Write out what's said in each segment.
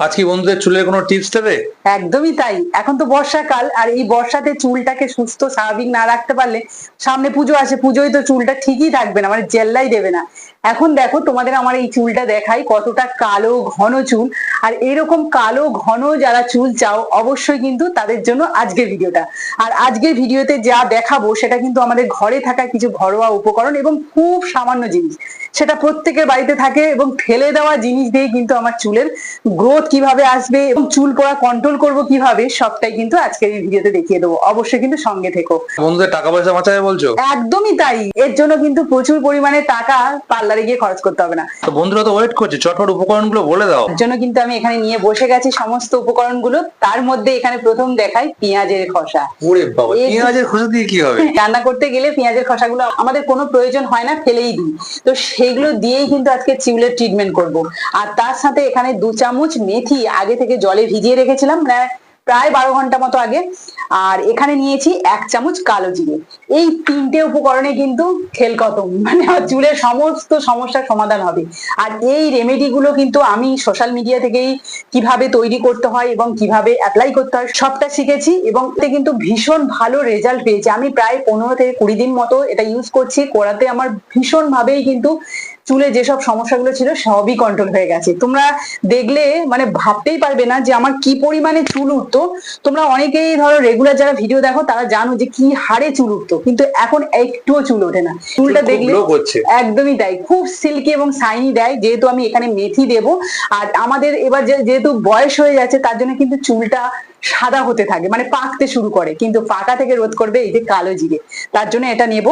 আজ কি বন্ধুদের চুলের কোনো টিপস দেবে? একদমই তাই। এখন তো বর্ষাকাল, আর এই বর্ষাতে চুলটাকে সুস্থ, স্বাভাবিক না রাখতে পারলে সামনে পুজো আসে, পুজোয় তো চুলটা ঠিকই থাকবে না মানে জেল্লাই দেবে না। এখন দেখো তোমাদের আমার এই চুলটা দেখাই কতটা কালো ঘন চুল। আর এরকম কালো ঘন যারা চুল চাও অবশ্যই কিন্তু তাদের জন্য আজকের ভিডিওটা। আর আজকের ভিডিওতে যা দেখাবো সেটা কিন্তু আমাদের ঘরে থাকা কিছু ঘরোয়া উপকরণ এবং খুব সামান্য জিনিস। সেটা প্রত্যেকের বাড়িতে থাকে এবং ফেলে দেওয়া জিনিস দিয়ে কিন্তু আমার চুলের গ্রোথ কীভাবে আসবে এবং চুল পড়া কন্ট্রোল করব কীভাবে সবটাই কিন্তু আজকের এই ভিডিওতে দেখিয়ে দেবো। অবশ্যই কিন্তু সঙ্গে থেকো। বন্ধুদের টাকা পয়সা বাঁচাবে বলছো? একদমই তাই। এর জন্য কিন্তু প্রচুর পরিমাণে টাকা পার্লারে গিয়ে খরচ করতে হবে না। তো বন্ধুরা তো ওয়েট করছে চটপট উপকরণগুলো বলে দাও। তার জন্য কিন্তু আমি এখানে নিয়ে বসে গেছি সমস্ত উপকরণগুলো। তার মধ্যে এখানে প্রথম দেখাই পেঁয়াজের খসা। ওরে বাবা পেঁয়াজের খুশি দিয়ে কি হবে? রান্না করতে গেলে পেঁয়াজের খসাগুলো আমাদের কোনো প্রয়োজন হয় না ফেলেই দিই। তো সেগুলো দিয়েই কিন্তু আজকে চিউলের ট্রিটমেন্ট করব। আর তার সাথে এখানে দু চামচ মেথি আগে থেকে জলে ভিজিয়ে রেখেছিলাম। প্রায় প্রায় বারো ঘণ্টা মতো আগে। আর এখানে নিয়েছি এক চামচ কালো জিরে। এই তিনটে উপকরণে কিন্তু খেল খতম। মানে চুলের সমস্ত সমস্যার সমাধান হবে। আর এই রেমেডি গুলো কিন্তু আমি সোশ্যাল মিডিয়া থেকেই কীভাবে তৈরি করতে হয় এবং কীভাবে অ্যাপ্লাই করতে হয়, সবটা শিখেছি এবং এতে কিন্তু ভীষণ ভালো রেজাল্ট পেয়েছি। আমি প্রায় পনেরো থেকে কুড়ি দিন মতো এটা ইউজ করছি। করাতে আমার ভীষণ ভাবেই কিন্তু চুলে যেসব সমস্যাগুলো ছিল সবই কন্ট্রোল হয়ে গেছে। তোমরা দেখলে মানে ভাবতেই পারবে না যে আমার কি পরিমাণে চুল উঠতো। তোমরা অনেকেই ধরো রেগুলার যারা ভিডিও দেখো তারা জানো যে কি হারে চুল উঠতো। কিন্তু এখন একটুও চুল ওঠে না। চুলটা দেখলে। একদমই তাই। খুব সিল্কি এবং সাইনি দেয়। যেহেতু আমি এখানে মেথি দেব। আর আমাদের এবার যেহেতু বয়স হয়ে যাচ্ছে তার জন্য কিন্তু চুলটা সাদা হতে থাকে মানে পাকতে শুরু করে, কিন্তু পাকা থেকে রোধ করবে এই যে কালো জিরে। তার জন্য এটা নেব।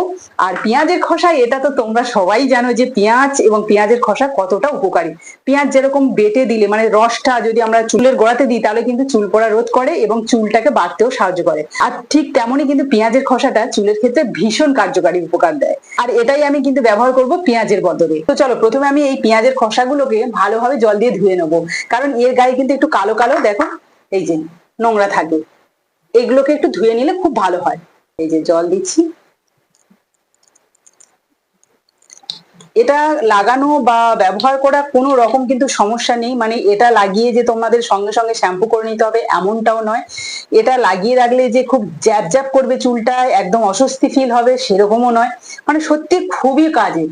আর পেঁয়াজের খোসা, এটা তো তোমরা সবাই জানো যে পেঁয়াজ এবং পেঁয়াজের খোসা কতটা উপকারী। পেঁয়াজ যেরকম বেটে দিলে মানে রসটা যদি আমরা চুলের গোড়াতে দিই, তাহলে কিন্তু চুল পড়া রোধ করে এবং চুলটাকে বাড়তেও সাহায্য করে। আর ঠিক তেমনই কিন্তু পেঁয়াজের খোসাটা চুলের ক্ষেত্রে ভীষণ কার্যকারী উপকার দেয়। আর এটাই আমি কিন্তু ব্যবহার করব পেঁয়াজের বদলে। তো চলো, প্রথমে আমি এই পেঁয়াজের খোসাগুলোকে ভালোভাবে জল দিয়ে ধুয়ে নেব। কারণ এর গায়ে কিন্তু একটু কালো কালো, দেখো, এই যে। নোংরা থাকে এগুলোকে একটু ধুয়ে নিলে খুব ভালো হয়। এই যে জল দিচ্ছি। এটা লাগানো বা ব্যবহার করা কোনো রকম কিন্তু সমস্যা নেই। মানে এটা লাগিয়ে যে তোমাদের সঙ্গে সঙ্গে শ্যাম্পু করে নিতে হবে এমনটাও নয়। এটা লাগিয়ে রাখলে যে খুব জ্যাপ জ্যাপ করবে চুলটা, একদম অস্বস্তি ফিল হবে সেরকমও নয়। মানে সত্যি খুবই কাজে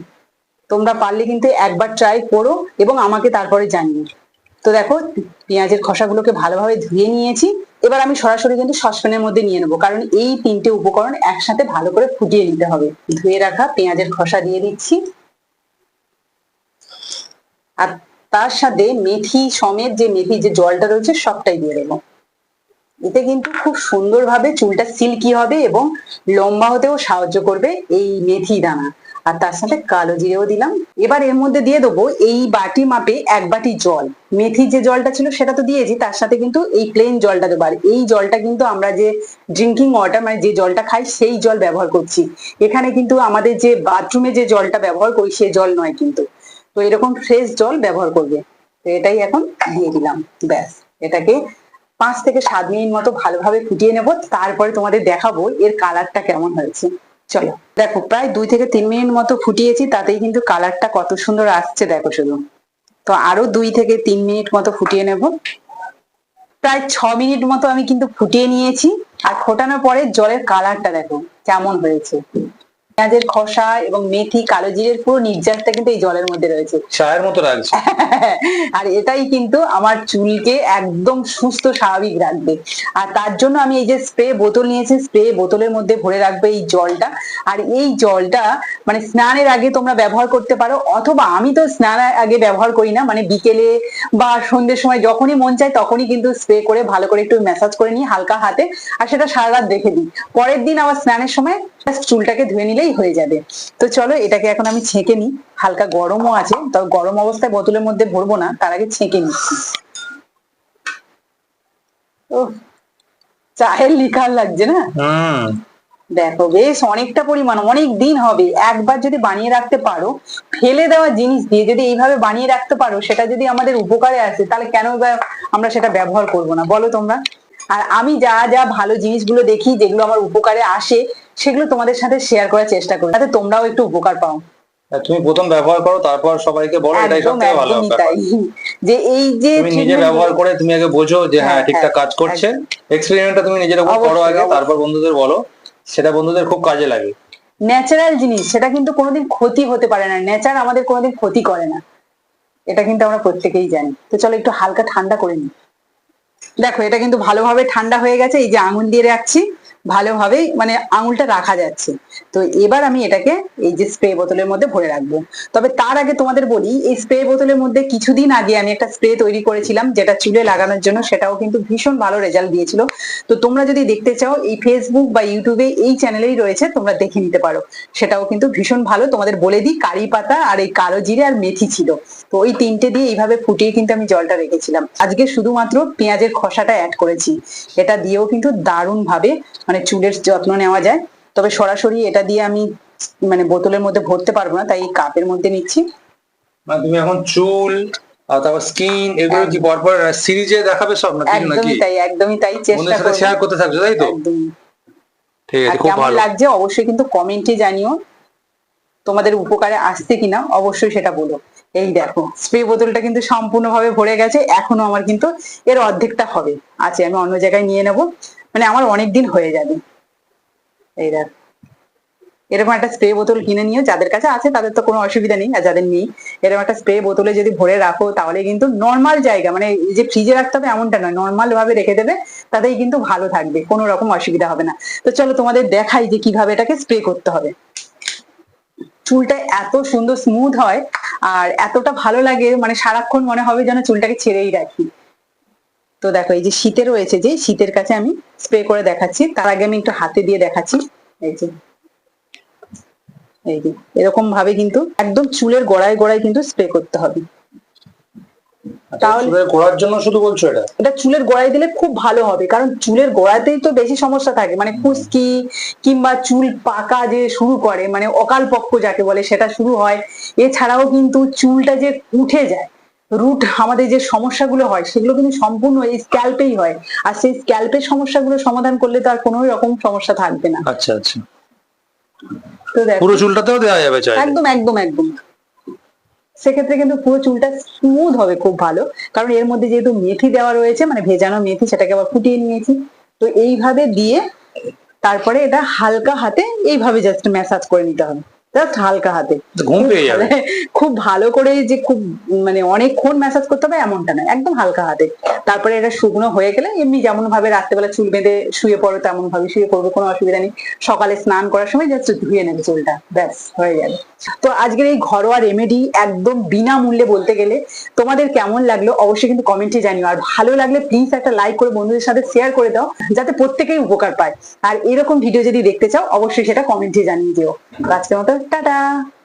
তোমরা পারলে কিন্তু একবার ট্রাই করো এবং আমাকে তারপরে জানিও। তো দেখো পেঁয়াজের খসাগুলোকে ভালোভাবে ধুয়ে নিয়েছি। এবার আমি সরাসরি কিন্তু সসপ্যানের মধ্যে নিয়ে নেব, কারণ এই তিনটে উপকরণ একসাথে ভালো করে ফুটিয়ে নিতে হবে। ধুয়ে রাখা পেঁয়াজের খসা দিয়ে দিচ্ছি। আর তার সাথে মেথি সমেত যে মেথি যে জলটা রয়েছে সবটাই দিয়ে দেবো। এতে কিন্তু খুব সুন্দরভাবে চুলটা সিল্কি হবে এবং লম্বা হতেও সাহায্য করবে এই মেথি দানা। আর তার সাথে কালো জিরেও দিলাম। এবার এর মধ্যে দিয়ে দেবো এই বাটি মাপে এক বাটি জল। মেথির যে জলটা ছিল সেটা তো দিয়েছি, তার সাথে কিন্তু এই প্লেন জলটা দেবো। আর এই জলটা কিন্তু আমরা যে ড্রিঙ্কিং ওয়াটার মানে যে জলটা খাই, সেই জল ব্যবহার করছি। এখানে কিন্তু আমাদের যে বাথরুমে যে জলটা ব্যবহার করি, সে জল নয় কিন্তু। তো এরকম ফ্রেশ জল ব্যবহার করবে। তো এটাই এখন দিয়ে দিলাম। ব্যাস, এটাকে পাঁচ থেকে সাত মিনিট মতো ভালোভাবে ফুটিয়ে নেব। তারপরে তোমাদের দেখাবো এর কালারটা কেমন হয়েছে। চলো। দেখো, প্রায় দুই থেকে তিন মিনিট মতো ফুটিয়েছি, তাতেই কিন্তু কালারটা কত সুন্দর আসছে, দেখো শুধু। তো আরও দুই থেকে তিন মিনিট মতো ফুটিয়ে নেব। প্রায় ছ মিনিট মতো আমি কিন্তু ফুটিয়ে নিয়েছি। আর ফোটানোর পরে জলের কালারটা দেখো, কেমন হয়েছে। পেঁয়াজের খসা এবং মেথি কালো জিরের পুরো নির্যাসটা কিন্তু এই জলের মধ্যে রয়েছে। চায়ের মতো লাগছে। আর এটাই কিন্তু আমার চুলকে একদম সুস্থ স্বাভাবিক রাখবে। আর তার জন্য আমি এই যে স্প্রে বোতল নিয়েছি স্প্রে বোতলের মধ্যে ভরে রাখবে এই জলটা। আর এই জলটা মানে স্নানের আগে তোমরা ব্যবহার করতে পারো অথবা আমি তো স্নানের আগে ব্যবহার করি না মানে বিকেলে বা সন্ধ্যের সময় যখনই মন চায় তখনই কিন্তু স্প্রে করে ভালো করে একটু ম্যাসাজ করে নিই হালকা হাতে আর সেটা সারা রাত রেখে দিই। পরের দিন আবার স্নানের সময় চুলটাকে ধুয়ে নিলেই হয়ে যাবে। তো চলো এটাকে এখন আমি ছেঁকে নিই। হালকা গরমও আছে। তবে গরম অবস্থায় বোতলের মধ্যে ভরবো না তার আগে ছেঁকে নিচ্ছি ও চায়ের লিকার লাগছে না? দেখো বেশ অনেকটা পরিমাণ অনেক দিন হবে। একবার যদি বানিয়ে রাখতে পারো ফেলে দেওয়া জিনিস দিয়ে যদি এইভাবে বানিয়ে রাখতে পারো সেটা যদি আমাদের উপকারে আসে তাহলে কেন আমরা সেটা ব্যবহার করব না? বলো তোমরা। আর আমি যা যা ভালো জিনিসগুলো দেখি যেগুলো আমার উপকারে আসে সেগুলো তোমাদের সাথে শেয়ার করার চেষ্টা করি। যাতে তোমরাও একটু উপকার পাও। তুমি প্রথম ব্যবহার করো তারপর সবাইকে বলো এটাই সব একদম থেকে ভালো ব্যাপার। যে এই যে তুমি নিজে ব্যবহার করে তুমি আগে বোঝো যে হ্যাঁ হ্যাঁ, ঠিকঠাক হ্যাঁ, কাজ করছে। এক্সপেরিমেন্টটা তুমি নিজের উপর করো আগে তারপর বন্ধুদের বলো। সেটা বন্ধুদের খুব কাজে লাগে। ন্যাচারাল জিনিস সেটা কিন্তু কোনোদিন ক্ষতি হতে পারে না। নেচার আমাদের কোনোদিন ক্ষতি করে না। এটা কিন্তু আমরা প্রত্যেকেই জানি। তো চলো একটু হালকা ঠান্ডা করে নিই। দেখো এটা কিন্তু ভালোভাবে ঠান্ডা হয়ে গেছে। এই যে আঙুল দিয়ে রাখছি। ভালোভাবেই মানে আঙুলটা রাখা যাচ্ছে। তো এবার আমি এটাকে এই যে স্প্রে বোতলের মধ্যে ভরে রাখব। তবে তার আগে তোমাদের বলি, এই স্প্রে বোতলের মধ্যে কিছুদিন আগে আমি একটা স্প্রে তৈরি করেছিলাম, যেটা চুলে লাগানোর জন্য সেটাও কিন্তু ভীষণ ভালো রেজাল্ট দিয়েছিল। তো তোমরা যদি দেখতে চাও, এই ফেসবুক বা ইউটিউবে এই চ্যানেলেই রয়েছে, তোমরা দেখে নিতে পারো। সেটাও কিন্তু ভীষণ ভালো। তোমাদের বলে দিই, কারি পাতা আর এই কালো জিরে আর মেথি ছিল। তো ওই তিনটে দিয়ে এইভাবে ফুটিয়ে কিন্তু আমি জলটা রেখেছিলাম। আজকে শুধুমাত্র পেঁয়াজের খসাটা অ্যাড করেছি। এটা দিয়েও কিন্তু দারুণ ভাবে মানে চুলের যত্ন নেওয়া যায়। তবে সরাসরি এটা দিয়ে আমি মানে বোতলের মধ্যে ভরতে পারব না তাই কাপের মধ্যে নিচ্ছি। মানে তুমি এখন চুল তারপর স্কিন এগুলো কি পরপর সিরিজে দেখাবে সব নাকি একদমই তাই একদমই তাই চেষ্টা বন্ধুদের শেয়ার করতে থাকছো তাই তো? ঠিক আছে খুব ভালো। লাগছে অবশ্যই কিন্তু কমেন্টে জানিও। তোমাদের উপকারে আসছে কিনা অবশ্যই সেটা বলো। এই দেখো স্প্রে বোতলটা কিন্তু সম্পূর্ণভাবে ভরে গেছে এখনও আমার কিন্তু এর অর্ধেকটা হবে। আছে আমি অন্য জায়গায় নিয়ে নেব। মানে আমার অনেক দিন হয়ে যাবে। এই দেখো। এরকম একটা স্প্রে বোতল কিনে নিও, যাদের কাছে আছে তাদের তো কোনো অসুবিধা নেই, আর যাদের নেই, এরকম একটা স্প্রে বোতলে যদি ভরে রাখো তাহলে কিন্তু নর্মাল জায়গা মানে যে ফ্রিজে রাখতে হবে এমনটা নয় নর্মাল ভাবে রেখে দেবে, তাতেই কিন্তু ভালো থাকবে, কোনো রকম অসুবিধা হবে না। তো চলো তোমাদের দেখাই যে কীভাবে এটাকে স্প্রে করতে হবে। চুলটা এত সুন্দর স্মুথ হয়, আর এতটা ভালো লাগে মানে সারাক্ষণ মনে হবে যেন চুলটাকে ছেড়েই রাখি। তো দেখো এই যে শীতে রয়েছে যে শীতের কাছে আমি স্প্রে করে দেখাচ্ছি। তার আগে আমি একটু হাতে দিয়ে দেখাচ্ছি। এই যে এই যে এরকম ভাবে কিন্তু একদম চুলের গোড়ায় গোড়ায় কিন্তু স্প্রে করতে হবে। তাহলে- গোড়ার জন্য শুধু বলছো এটা? এটা চুলের গোড়ায় দিলে খুব ভালো হবে কারণ চুলের গোড়াতেই তো বেশি সমস্যা থাকে। মানে খুশকি কিংবা চুল পাকা যে শুরু করে মানে অকাল পক্ষ যাকে বলে সেটা শুরু হয়। এছাড়াও কিন্তু চুলটা যে উঠে যায় রুট আমাদের যে সমস্যাগুলো হয় সেগুলো কিন্তু সম্পূর্ণ এই স্ক্যাল্পেই হয়। আর সেই স্ক্যাল্পের সমস্যাগুলো সমাধান করলে তো আর কোনো রকম সমস্যা থাকবে না। আচ্ছা আচ্ছা। তো দেখো পুরো চুলটাতেও দেওয়া যাবে চাই একদম একদম একদম। সেক্ষেত্রে কিন্তু পুরো চুলটা স্মুথ হবে খুব ভালো। কারণ এর মধ্যে যেহেতু মেথি দেওয়া রয়েছে মানে ভেজানো মেথি সেটাকে আবার ফুটিয়ে নিয়েছি। তো এইভাবে দিয়ে তারপরে এটা হালকা হাতে এইভাবে জাস্ট ম্যাসাজ করে নিতে হবে। জাস্ট হালকা হাতে। ঘুম পেয়ে যাবে। খুব ভালো করে যে খুব মানে অনেকক্ষণ ম্যাসাজ করতে হবে এমনটা নয় একদম হালকা হাতে। তারপরে এটা শুকনো হয়ে গেলে এমনি যেমন ভাবে রাত্রেবেলা চুল বেঁধে শুয়ে পড়ো তেমন ভাবে শুয়ে পড়বে কোনো অসুবিধা নেই। সকালে স্নান করার সময় জাস্ট ধুয়ে নেবে চুলটা ব্যাস হয়ে যাবে তো আজকের এই ঘরোয়া রেমেডি একদম বিনামূল্যে বলতে গেলে তোমাদের কেমন লাগল অবশ্যই কিন্তু কমেন্টে জানিও। আর ভালো লাগলে প্লিজ একটা লাইক করে বন্ধুদের সাথে শেয়ার করে দাও যাতে প্রত্যেকেই উপকার পায়। আর এরকম ভিডিও যদি দেখতে চাও অবশ্যই সেটা কমেন্টে জানিয়ে দিও। আজকের মতো Ta-da!